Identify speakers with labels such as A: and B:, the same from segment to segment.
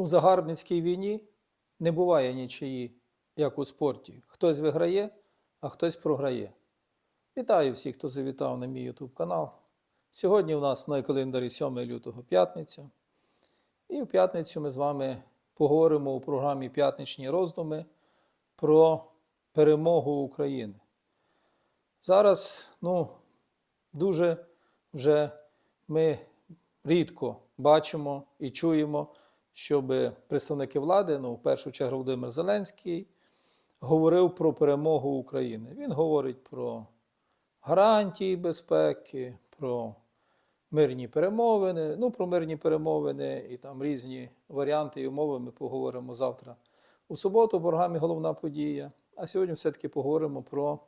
A: у загарбницькій війні не буває нічиї, як у спорті. Хтось виграє, а хтось програє. Вітаю всіх, хто завітав на мій YouTube канал. Сьогодні у нас на календарі 7 лютого п'ятниця. І в п'ятницю ми з вами поговоримо у програмі П'ятничні роздуми про перемогу України. Зараз, ну, дуже вже ми рідко бачимо і чуємо, щоб представники влади, ну, в першу чергу Володимир Зеленський, говорив про перемогу України. Він говорить про гарантії безпеки, про мирні перемовини. Ну, про мирні перемовини і там різні варіанти і умови ми поговоримо завтра у суботу в програмі Головна подія. А сьогодні все-таки поговоримо про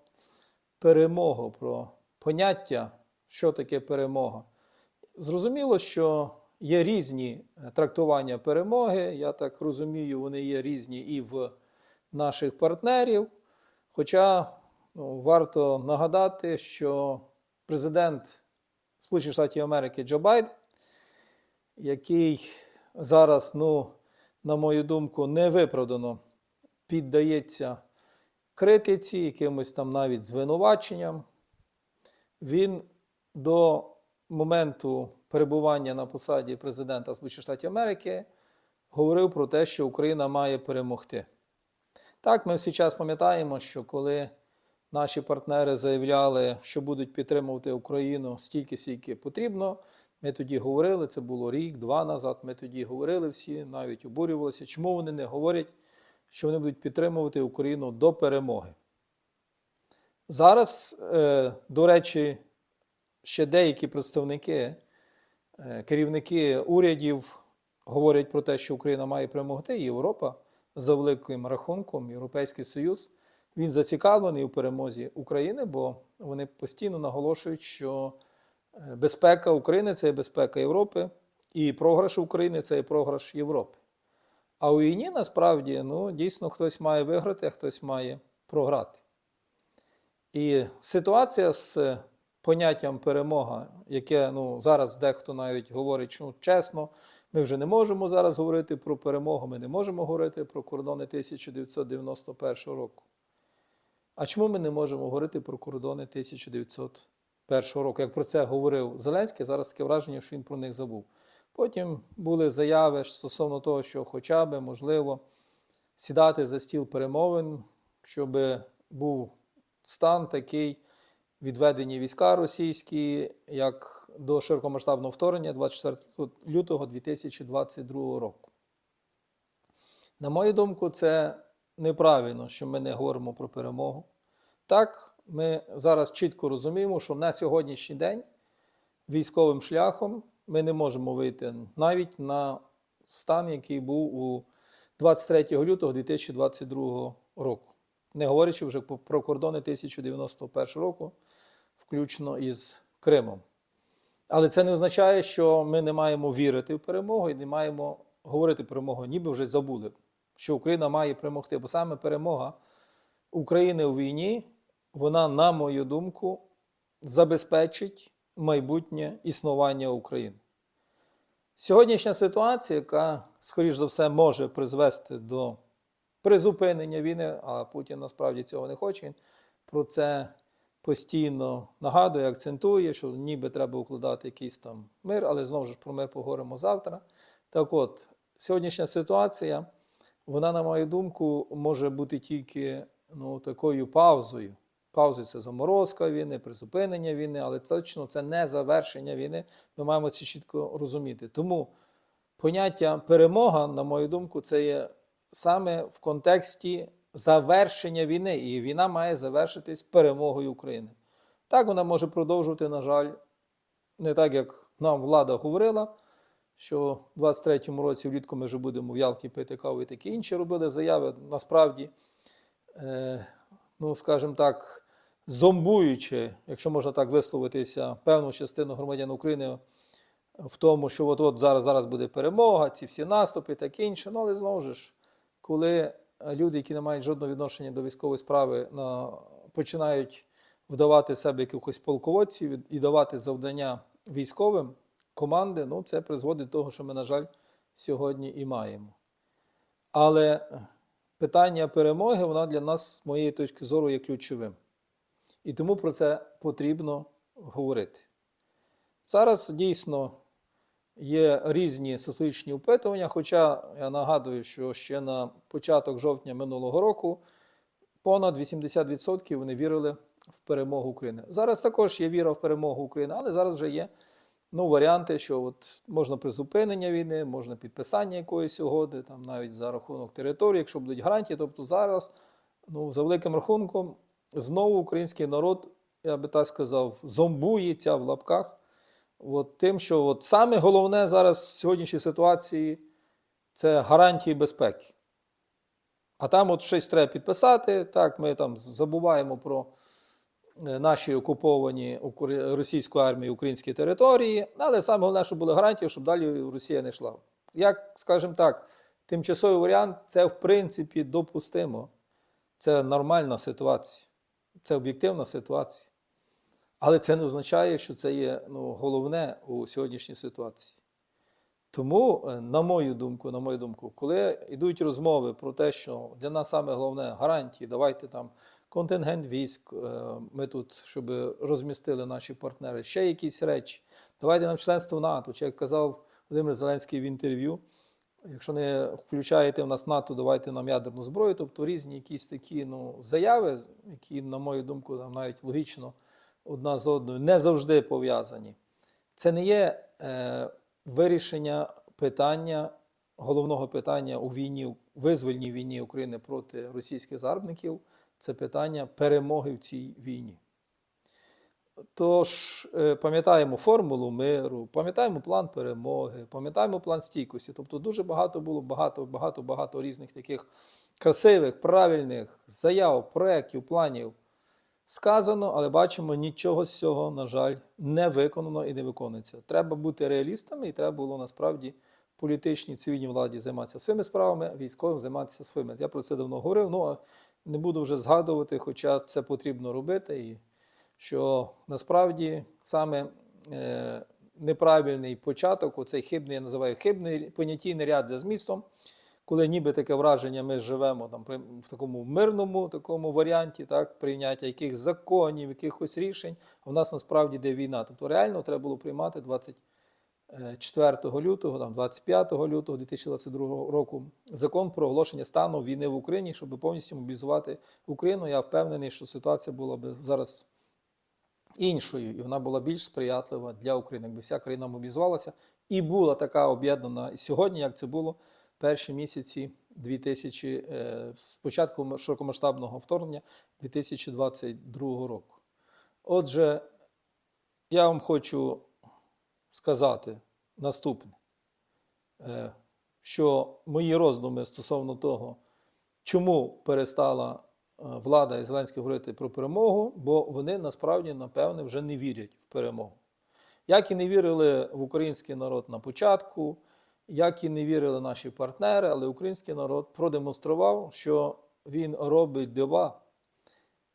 A: перемогу, про поняття, що таке перемога. Зрозуміло, що є різні трактування перемоги. Я так розумію, вони є різні і в наших партнерів. Хоча ну, варто нагадати, що президент Сполучених Штатів Америки Джо Байден, який зараз, ну, на мою думку, невиправдано піддається критиці, якимось там навіть звинуваченням, він до моменту перебування на посаді президента Сполучених Штатів Америки говорив про те, що Україна має перемогти. Так, ми всі час пам'ятаємо, що коли наші партнери заявляли, що будуть підтримувати Україну стільки, скільки потрібно, ми тоді говорили, це було рік-два назад. Ми тоді говорили всі, навіть обурювалися, чому вони не говорять, що вони будуть підтримувати Україну до перемоги. Зараз, е, до речі, ще деякі представники, керівники урядів говорять про те, що Україна має перемогти, і Європа за великим рахунком, Європейський Союз, він зацікавлений у перемозі України, бо вони постійно наголошують, що е, безпека України це є безпека Європи, і програш України це є програш Європи. А у війні насправді ну, дійсно хтось має виграти, а хтось має програти. І ситуація з поняттям перемога, яке ну, зараз дехто навіть говорить, що ну, чесно, ми вже не можемо зараз говорити про перемогу, ми не можемо говорити про кордони 1991 року. А чому ми не можемо говорити про кордони 1901 року? Як про це говорив Зеленський, зараз таке враження, що він про них забув. Потім були заяви стосовно того, що хоча б можливо сідати за стіл перемовин, щоб був стан такий відведені війська російські як до широкомасштабного вторгнення 24 лютого 2022 року. На мою думку, це неправильно, що ми не говоримо про перемогу. Так, ми зараз чітко розуміємо, що на сьогоднішній день військовим шляхом ми не можемо вийти навіть на стан, який був у 23 лютого 2022 року, не говорячи вже про кордони 1091 року, включно із Кримом. Але це не означає, що ми не маємо вірити в перемогу і не маємо говорити перемогу, ніби вже забули, що Україна має перемогти. Бо саме перемога України у війні, вона, на мою думку, забезпечить майбутнє існування України. Сьогоднішня ситуація, яка, скоріш за все, може призвести до призупинення війни, а Путін насправді цього не хоче. Він про це постійно нагадує, акцентує, що ніби треба укладати якийсь там мир, але знову ж про мир поговоримо завтра. Так от, сьогоднішня ситуація, вона, на мою думку, може бути тільки ну, такою паузою. Паузою це заморозка війни, призупинення війни, але точно це не завершення війни. Ми маємо це чітко розуміти. Тому поняття перемога, на мою думку, це є саме в контексті завершення війни. І війна має завершитись перемогою України. Так вона може продовжувати, на жаль, не так, як нам влада говорила, що в 23-му році влітку ми вже будемо в Ялті пити каву і такі інші робили заяви. Насправді, е, ну, скажімо так, зомбуючи, якщо можна так висловитися, певну частину громадян України в тому, що от от зараз зараз буде перемога, ці всі наступи таке інше. Ну, але знову ж, коли люди, які не мають жодного відношення до військової справи, на, починають вдавати себе якихось полководців і давати завдання військовим команди, ну це призводить до того, що ми, на жаль, сьогодні і маємо. Але питання перемоги, вона для нас, з моєї точки зору, є ключовим. І тому про це потрібно говорити. Зараз дійсно є різні соціологічні опитування, хоча я нагадую, що ще на початок жовтня минулого року понад 80% вони вірили в перемогу України. Зараз також є віра в перемогу України, але зараз вже є ну, варіанти, що от можна призупинення війни, можна підписання якоїсь угоди, там навіть за рахунок території, якщо будуть гарантії. Тобто зараз, ну, за великим рахунком, знову український народ, я би так сказав, зомбується в лапках. От тим, що от саме головне зараз в сьогоднішній ситуації це гарантії безпеки. А там от щось треба підписати. Так, ми там забуваємо про е, наші окуповані російською армією українські території, але саме головне, щоб були гарантії, щоб далі Росія не йшла. Як, скажімо так, тимчасовий варіант це в принципі допустимо. Це нормальна ситуація, це об'єктивна ситуація. Але це не означає, що це є ну, головне у сьогоднішній ситуації. Тому, е, на мою думку, на мою думку, коли йдуть розмови про те, що для нас саме головне гарантії, давайте там контингент військ, е, ми тут, щоб розмістили наші партнери, ще якісь речі, давайте нам членство в НАТО, чи як казав Володимир Зеленський в інтерв'ю, якщо не включаєте в нас НАТО, давайте нам ядерну зброю, тобто різні якісь такі ну, заяви, які, на мою думку, там навіть логічно одна з одною не завжди пов'язані. Це не є е, вирішення питання, головного питання у війні, визвольній війні України проти російських загарбників. Це питання перемоги в цій війні. Тож е, пам'ятаємо формулу миру, пам'ятаємо план перемоги, пам'ятаємо план стійкості. Тобто дуже багато було багато, багато, багато різних таких красивих, правильних заяв, проєктів, планів сказано, але бачимо, нічого з цього, на жаль, не виконано і не виконується. Треба бути реалістами, і треба було насправді політичній цивільній владі займатися своїми справами, військовим займатися своїми. Я про це давно говорив, ну а не буду вже згадувати, хоча це потрібно робити. І що насправді саме е, неправильний початок, оцей хибний, я називаю хибний понятійний ряд за змістом, коли ніби таке враження, ми живемо там в такому мирному такому варіанті, так, прийняття якихось законів, якихось рішень, а в нас насправді йде війна. Тобто реально треба було приймати 24 лютого, там, 25 лютого 2022 року закон про оголошення стану війни в Україні, щоб повністю мобілізувати Україну. Я впевнений, що ситуація була б зараз іншою, і вона була більш сприятлива для України, якби вся країна мобілізувалася і була така об'єднана сьогодні, як це було перші місяці 2000, е, з широкомасштабного вторгнення 2022 року. Отже, я вам хочу сказати наступне, е, що мої роздуми стосовно того, чому перестала е, влада і говорити про перемогу, бо вони насправді, напевне, вже не вірять в перемогу. Як і не вірили в український народ на початку, як і не вірили наші партнери, але український народ продемонстрував, що він робить дива,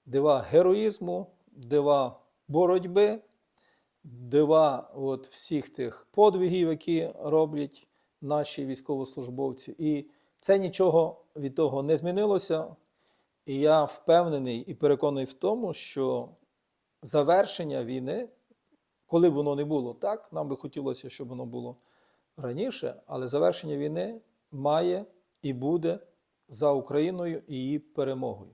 A: дива героїзму, дива боротьби, дива от всіх тих подвигів, які роблять наші військовослужбовці. І це нічого від того не змінилося. І я впевнений і переконаний в тому, що завершення війни, коли б воно не було так, нам би хотілося, щоб воно було раніше, але завершення війни має і буде за Україною і її перемогою.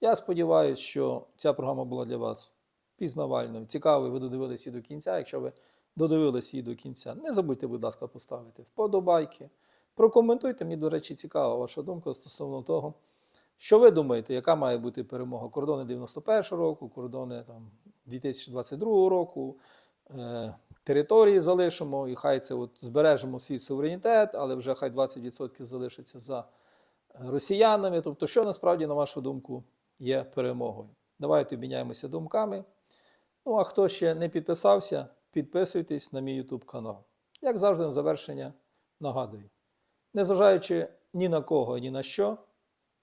A: Я сподіваюся, що ця програма була для вас пізнавальною, цікавою. Ви додивилися її до кінця. Якщо ви додивилися її до кінця, не забудьте, будь ласка, поставити вподобайки. Прокоментуйте, мені, до речі, цікава ваша думка стосовно того, що ви думаєте, яка має бути перемога? Кордони 91-го року, кордони там, 2022 року, е, території залишимо, і хай це от збережемо свій суверенітет, але вже хай 20% залишиться за росіянами. Тобто, що насправді, на вашу думку, є перемогою? Давайте обміняємося думками. Ну, а хто ще не підписався, підписуйтесь на мій YouTube канал. Як завжди, на завершення нагадую: незважаючи ні на кого, ні на що,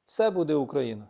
A: все буде Україна.